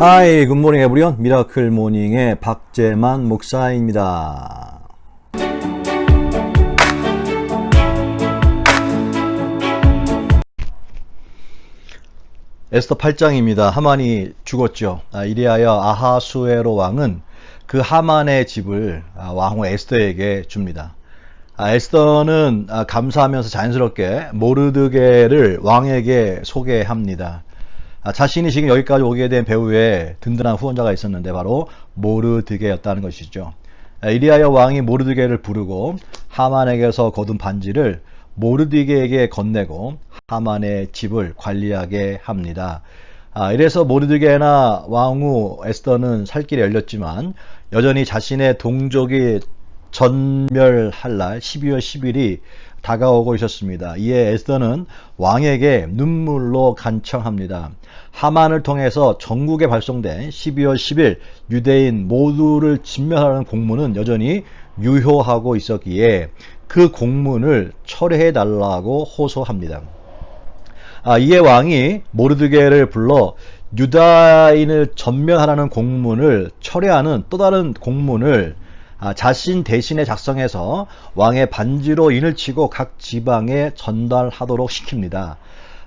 하이 굿모닝 에브리온 미라클 모닝의 박재만 목사입니다. 에스더 8장입니다. 하만이 죽었죠. 아, 이리하여 아하수에로 왕은 그 하만의 집을 아, 왕후 에스더에게 줍니다. 아, 에스더는 아, 감사하면서 자연스럽게 모르드게를 왕에게 소개합니다. 아, 자신이 지금 여기까지 오게 된 배우의 든든한 후원자가 있었는데 바로 모르드게였다는 것이죠. 아, 이리하여 왕이 모르드게를 부르고 하만에게서 거둔 반지를 모르드게에게 건네고 하만의 집을 관리하게 합니다. 아, 이래서 모르드게나 왕후 에스더는 살 길이 열렸지만 여전히 자신의 동족이 전멸할 날 12월 10일이 다가오고 있었습니다. 이에 에스더는 왕에게 눈물로 간청합니다. 하만을 통해서 전국에 발송된 12월 10일 유대인 모두를 진멸하는 공문은 여전히 유효하고 있었기에 그 공문을 철회해 달라고 호소합니다. 아, 이에 왕이 모르드게를 불러 유다인을 전멸하라는 공문을 철회하는 또 다른 공문을 아, 자신 대신에 작성해서 왕의 반지로 인을 치고 각 지방에 전달하도록 시킵니다.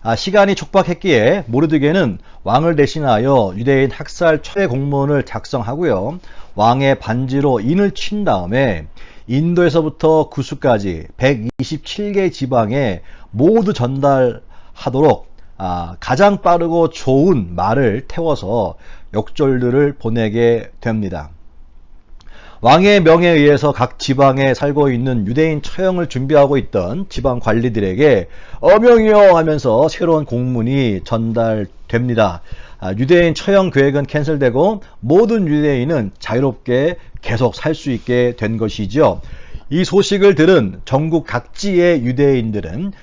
아, 시간이 촉박했기에 모르드게는 왕을 대신하여 유대인 학살 철회 공문을 작성하고요. 왕의 반지로 인을 친 다음에 인도에서부터 구수까지 127개 지방에 모두 전달하도록 아, 가장 빠르고 좋은 말을 태워서 역졸들을 보내게 됩니다. 왕의 명에 의해서 각 지방에 살고 있는 유대인 처형을 준비하고 있던 지방 관리들에게 어명이요 하면서 새로운 공문이 전달됩니다. 아, 유대인 처형 계획은 캔슬되고 모든 유대인은 자유롭게 계속 살 수 있게 된 것이죠. 이 소식을 들은 전국 각지의 유대인들은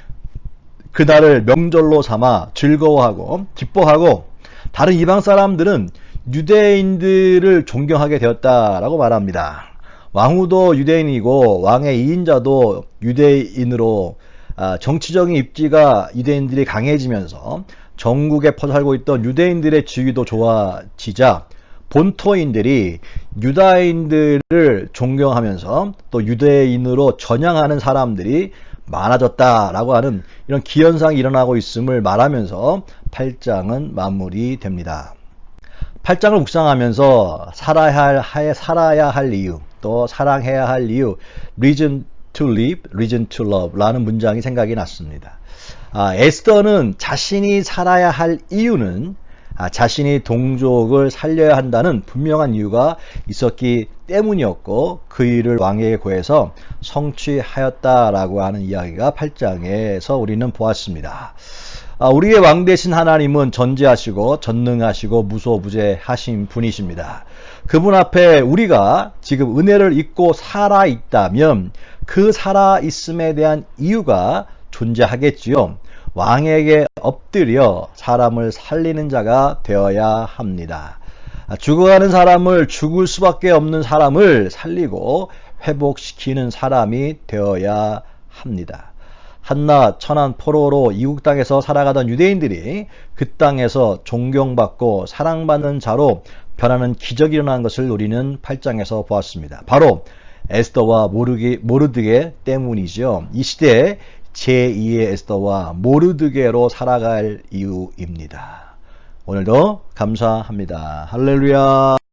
그날을 명절로 삼아 즐거워하고 기뻐하고 다른 이방 사람들은 유대인들을 존경하게 되었다라고 말합니다. 왕후도 유대인이고 왕의 이인자도 유대인으로 아, 정치적인 입지가 유대인들이 강해지면서 전국에 퍼져 살고 있던 유대인들의 지위도 좋아지자 본토인들이 유다인들을 존경하면서 또 유대인으로 전향하는 사람들이 많아졌다라고 하는 이런 기현상이 일어나고 있음을 말하면서 8장은 마무리됩니다. 8장을 묵상하면서 살아야 할, 살아야 할 이유, 또 사랑해야 할 이유, reason to live, reason to love 라는 문장이 생각이 났습니다. 아, 에스더는 자신이 살아야 할 이유는 아, 자신이 동족을 살려야 한다는 분명한 이유가 있었기 때문이었고 그 일을 왕에게 구해서 성취하였다라고 하는 이야기가 8장에서 우리는 보았습니다. 아, 우리의 왕 대신 하나님은 전지하시고 전능하시고 무소부재하신 분이십니다. 그분 앞에 우리가 지금 은혜를 입고 살아 있다면 그 살아 있음에 대한 이유가 존재하겠지요. 왕에게 엎드려 사람을 살리는 자가 되어야 합니다. 죽어가는 사람을 죽을 수밖에 없는 사람을 살리고 회복시키는 사람이 되어야 합니다. 한낱 천한 포로로 이국 땅에서 살아가던 유대인들이 그 땅에서 존경받고 사랑받는 자로 변하는 기적이 일어난 것을 우리는 8장에서 보았습니다. 바로 에스더와 모르드게 때문이죠. 이 시대에 제2의 에스더와 모르드게로 살아갈 이유입니다. 오늘도 감사합니다. 할렐루야.